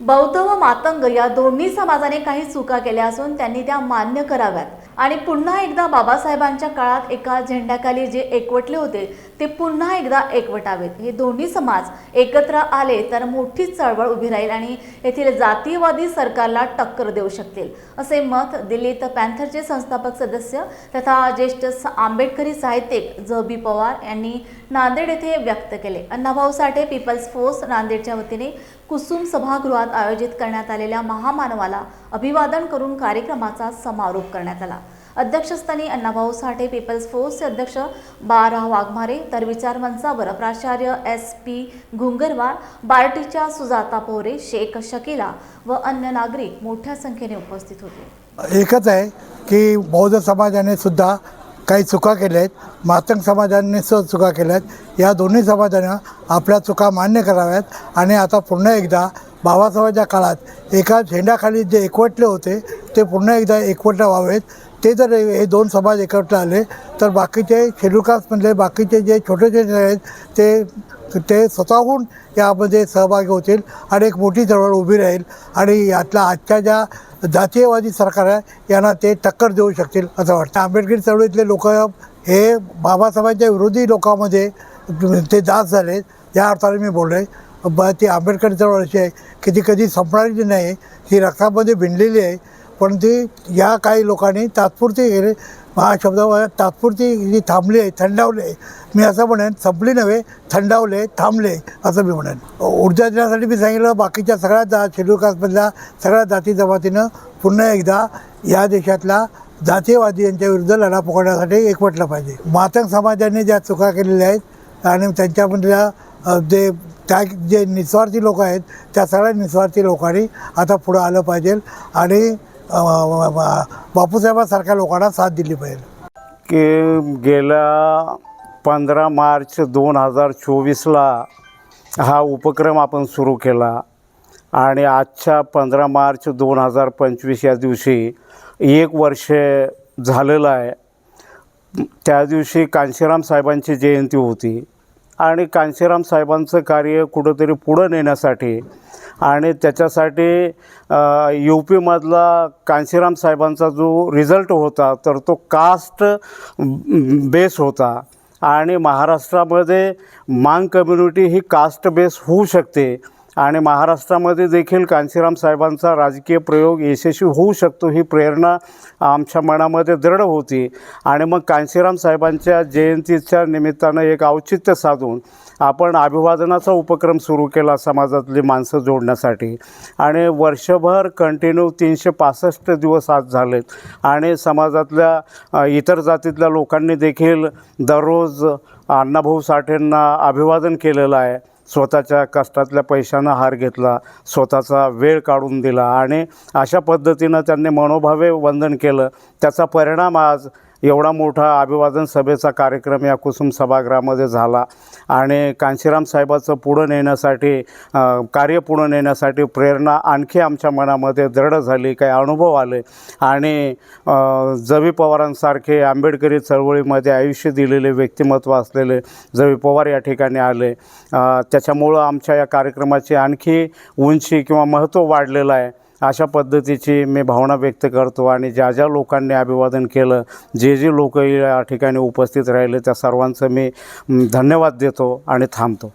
बौद्ध व मातंग या दोन्ही समाजाने काही चुका केल्या असून त्यांनी त्या मान्य कराव्यात. आणि पुन्हा एकदा बाबासाहेबांच्या काळात एका झेंड्याखाली जे एकवटले होते ते पुन्हा एकदा एकवटावेत. हे दोन्ही समाज एकत्र आले तर मोठी चळवळ उभी राहील आणि येथील जातीयवादी सरकारला टक्कर देऊ शकतील असे मत दिल्लीत पॅन्थरचे संस्थापक सदस्य तथा ज्येष्ठ आंबेडकरी साहित्यिक ज बी पवार यांनी नांदेड येथे व्यक्त केले. अण्णाभाऊ साठे पीपल्स फोर्स नांदेडच्या वतीने कुसुम सभागृहात आयोजित करण्यात आलेल्या महामानवाला अभिवादन करून कार्यक्रमाचा समारोप करण्यात आला. अध्यक्षस्थानी अण्णाभाऊ साठे पीपल्स फोर्सचे अध्यक्ष बारा वाघमारे तर विचार मंचावर प्राचार्य एस पी घुंगरवार बार्टीच्या सुजाता पोहरे शेख शकीला व अन्य नागरिक मोठ्या संख्येने उपस्थित होते. एकच आहे की बौद्ध समाजाने सुद्धा काही चुका केल्या आहेत मातंग समाजाने सुद्धा चुका केल्या आहेत या दोन्ही समाजानं आपल्या चुका मान्य कराव्यात. आणि आता पुन्हा एकदा बाबासाहेबांच्या काळात एका झेंड्याखाली जे एकवटले होते ते पुन्हा एकदा एकवटले व्हावेत. ते जर हे दोन समाज एकत्र आले तर बाकीचे शेड्यूल कास्टमधले बाकीचे जे छोटे छोटे आहेत ते ते स्वतःहून यामध्ये सहभागी होतील आणि एक मोठी चळवळ उभी राहील. आणि यातला आजच्या ज्या जातीयवादी सरकार आहे यांना ते टक्कर देऊ शकतील असं वाटतं. आंबेडकरी चळवळीतले लोक हे बाबासाहेबांच्या विरोधी लोकांमध्ये ते दास झाले. या अर्थाने मी बोललो आहे ब ती आंबेडकर चळवळ अशी आहे की ती कधी संपणारी नाही ती रक्तामध्ये भिनलेली आहे. पण ती या काही लोकांनी तात्पुरती हा शब्द तात्पुरती जी थांबली आहे थंडावले आहे मी असं म्हणेन संपली नव्हे थंडावले थांबले असं मी म्हणेन. ऊर्जा देण्यासाठी मी सांगितलं बाकीच्या सगळ्या जा शेड्यूल कास्टमधल्या सगळ्या जाती जमातीनं पुन्हा एकदा या देशातल्या जातीयवादी यांच्या विरुद्ध लढा पकडण्यासाठी एकवटलं पाहिजे. मातंग समाजाने ज्या चुका केलेल्या आहेत आणि त्यांच्यामधल्या जे त्या जे निस्वार्थी लोक आहेत त्या सगळ्या निस्वार्थी लोकांनी आता पुढं आलं पाहिजे आणि बापूसाहेबासारख्या लोकांना साथ दिली पाहिजे. की गेल्या पंधरा मार्च दोन हजार चोवीसला हा उपक्रम आपण सुरू केला आणि आजच्या पंधरा मार्च दोन हजार पंचवीस या दिवशी एक वर्ष झालेलं आहे. त्या दिवशी कांशीराम साहेबांची जयंती होती आणि कांशीराम साहेबांचं कार्य कुठंतरी पुढं नेण्यासाठी आणि त्याच्यासाठी यू पीमधला कांशीराम साहेबांचा जो रिझल्ट होता तर तो कास्ट बेस होता. आणि महाराष्ट्रामध्ये मांग कम्युनिटी ही कास्ट बेस होऊ शकते. आणि महाराष्ट्रामध्ये देखील कांशीराम साहेबांचा राजकीय प्रयोग यशस्वी होऊ शकतो ही प्रेरणा आमच्या मनामध्ये दृढ होती. आणि मग कांशीराम साहेबांच्या जयंतीच्या निमित्तानं एक औचित्य साधून आपण अभिवादनाचा उपक्रम सुरू केला समाजातली माणसं जोडण्यासाठी. आणि वर्षभर कंटिन्यू तीनशे पासष्ट दिवस आज झालेत. आणि समाजातल्या इतर जातीतल्या लोकांनी देखील दररोज अण्णाभाऊ साठेंना अभिवादन केलेलं आहे. स्वतःच्या कष्टातल्या पैशानं हार घेतला स्वतःचा वेळ काढून दिला आणि अशा पद्धतीनं त्यांनी मनोभावे वंदन केलं. त्याचा परिणाम आज एवढा मोठा अभिवादन सभेचा कार्यक्रम या कुसुम सभागृहामध्ये झाला. आणि कांशीराम साहेबाचं पुढं नेण्यासाठी कार्य पुढं नेण्यासाठी प्रेरणा आणखी आमच्या मनामध्ये दृढ झाली काही अनुभव आले. आणि जवी पवारांसारखे आंबेडकरी चळवळीमध्ये आयुष्य दिलेले व्यक्तिमत्व असलेले जवी पवार या ठिकाणी आले. त्याच्यामुळं आमच्या या कार्यक्रमाची आणखी उंची किंवा महत्त्व वाढलेलं आहे. अशा पद्धतीची मी भावना व्यक्त करतो आणि ज्या ज्या लोकांनी अभिवादन केलं जे जे लोक या ठिकाणी उपस्थित राहिले त्या सर्वांचं मी धन्यवाद देतो आणि थांबतो.